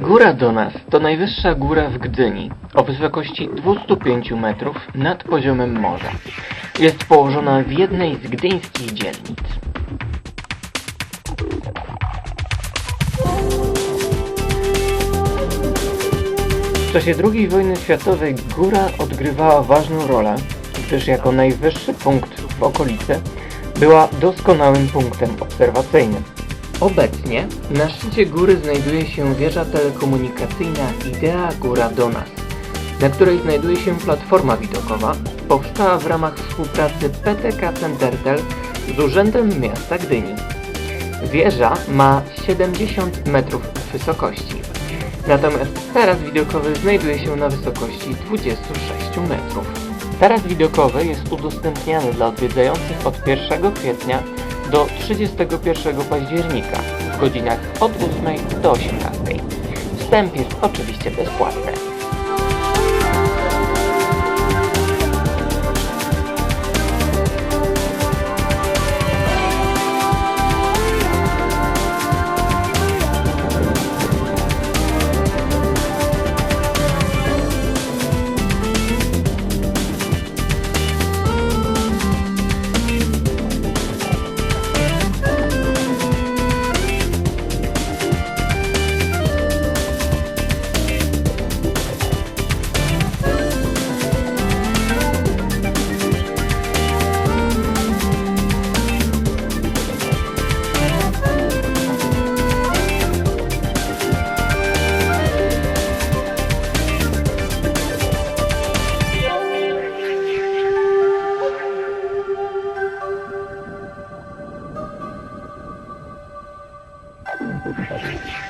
Góra Donas to najwyższa góra w Gdyni o wysokości 205 metrów nad poziomem morza. Jest położona w jednej z gdyńskich dzielnic. W czasie II wojny światowej góra odgrywała ważną rolę, gdyż jako najwyższy punkt w okolicy była doskonałym punktem obserwacyjnym. Obecnie na szczycie góry znajduje się wieża telekomunikacyjna Idea Góra Donas, na której znajduje się platforma widokowa, powstała w ramach współpracy PTK Centertel z Urzędem Miasta Gdyni. Wieża ma 70 metrów wysokości, natomiast taras widokowy znajduje się na wysokości 26 metrów. Taras widokowy jest udostępniany dla odwiedzających od 1 kwietnia do 31 października w godzinach od 8 do 18. Wstęp jest oczywiście bezpłatny. Obrigado.